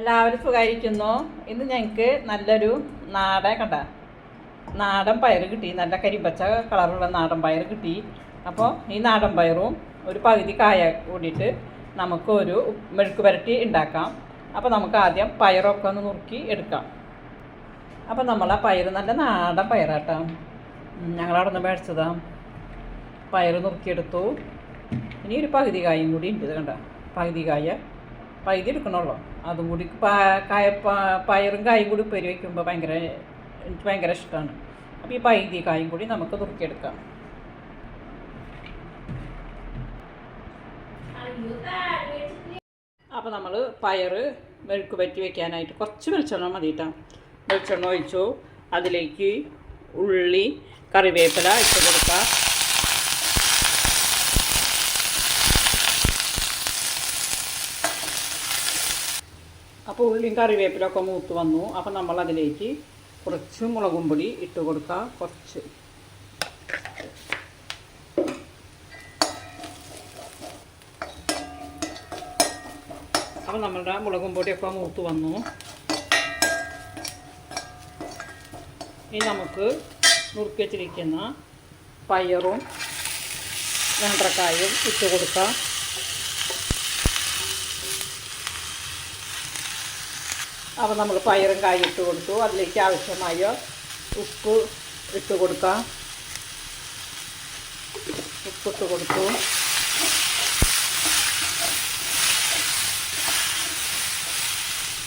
എല്ലാവരും സുഖമായിരിക്കുന്നു ഇന്ന് ഞങ്ങൾക്ക് നല്ലൊരു നാടൻ കണ്ട. നാടൻ പയർ കിട്ടി. നല്ല കരിമ്പച്ച കളറുള്ള നാടൻ പയർ കിട്ടി. അപ്പോൾ ഈ നാടൻ പയറും ഒരു പകുതി കായ കൂടിയിട്ട് നമുക്കൊരു മെഴുക്ക് പുരട്ടി ഉണ്ടാക്കാം. അപ്പോൾ നമുക്ക് ആദ്യം പയറൊക്കെ ഒന്ന് നുറുക്കി എടുക്കാം. അപ്പോൾ നമ്മൾ ആ പയർ നല്ല നാടൻ പയറാട്ടോ. ഞങ്ങളവിടെ നിന്ന് മേടിച്ചതാ. പയർ നുറുക്കിയെടുത്തു ഇനി ഒരു പകുതി കായും കൂടി ഉണ്ട് ഇത് കണ്ട. പകുതി കായ പകുതി എടുക്കണുള്ളൂ അതും കൂടി കായ പയറും കായും കൂടി ഉപ്പേരി വയ്ക്കുമ്പോൾ ഭയങ്കര എനിക്ക് ഭയങ്കര ഇഷ്ടമാണ് അപ്പോൾ ഈ പകുതി കായും കൂടി നമുക്ക് തുറക്കിയെടുക്കാം അപ്പോൾ നമ്മൾ പയർ മെഴുക്ക് പറ്റി വെക്കാനായിട്ട് കുറച്ച് വെളിച്ചെണ്ണ മതി കേട്ടോ വെളിച്ചെണ്ണ ഒഴിച്ചു. അതിലേക്ക് ഉള്ളി കറിവേപ്പില ഇട്ട് കൊടുക്കുക അപ്പോൾ ഉള്ളിയും കറിവേപ്പിലൊക്കെ മൂത്ത് വന്നു. അപ്പോൾ നമ്മൾ അതിലേക്ക് കുറച്ച് മുളകും പൊടി ഇട്ട് കൊടുക്കുക കുറച്ച്. അപ്പോൾ നമ്മളുടെ മുളകും പൊടിയൊക്കെ മൂത്ത് വന്നു. ഇനി നമുക്ക് നുറുക്കി വെച്ചിരിക്കുന്ന പയറും നേന്ത്രക്കായും ഇട്ട് കൊടുക്കാം. അപ്പോൾ നമ്മൾ പയറും കായും ഇട്ട് കൊടുത്തു. അതിലേക്ക് ആവശ്യമായ ഉപ്പ് ഇട്ട് കൊടുക്കാം. ഉപ്പിട്ട് കൊടുത്തു.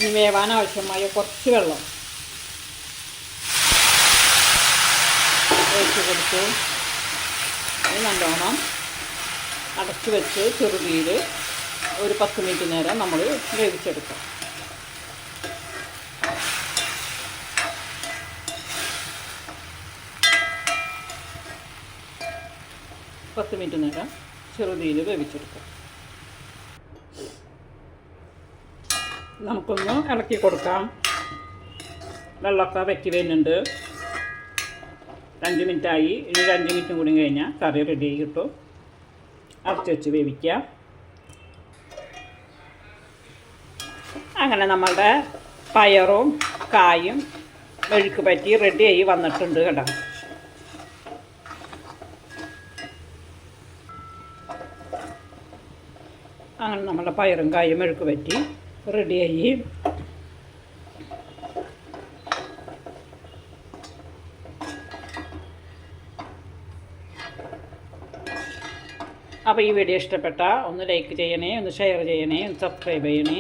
ഇനി വേവാൻ ആവശ്യമായ കുറച്ച് വെള്ളം ഒഴിച്ച് കൊടുത്തു. നല്ലോണം അടച്ചു വെച്ച് ചെറുതീയിൽ ഒരു പത്ത് മിനിറ്റ് നേരം നമ്മൾ വേവിച്ചെടുക്കാം. പത്ത് മിനിറ്റ് നേരം ചെറുതീയിൽ വേവിച്ചെടുക്കാം. നമുക്കൊന്ന് ഇളക്കി കൊടുക്കാം. വെള്ളമൊക്കെ വെറ്റി വരുന്നുണ്ട്. അഞ്ച് മിനിറ്റായി. ഇനി ഒരു അഞ്ച് മിനിറ്റും കൂടി കഴിഞ്ഞാൽ കറി റെഡി ആയി കിട്ടും. അടച്ച് വെച്ച് വേവിക്കുക അങ്ങനെ നമ്മളുടെ പയറും കായും മെഴുക്ക് പറ്റി റെഡിയായി വന്നിട്ടുണ്ട് കേട്ടോ. അങ്ങനെ നമ്മുടെ പയറും കായും മെഴുക്ക് പറ്റി റെഡിയായി അപ്പോൾ ഈ വീഡിയോ ഇഷ്ടപ്പെട്ട ഒന്ന് ലൈക്ക് ചെയ്യണേ ഒന്ന് ഷെയർ ചെയ്യണേ ഒന്ന് സബ്സ്ക്രൈബ് ചെയ്യണേ.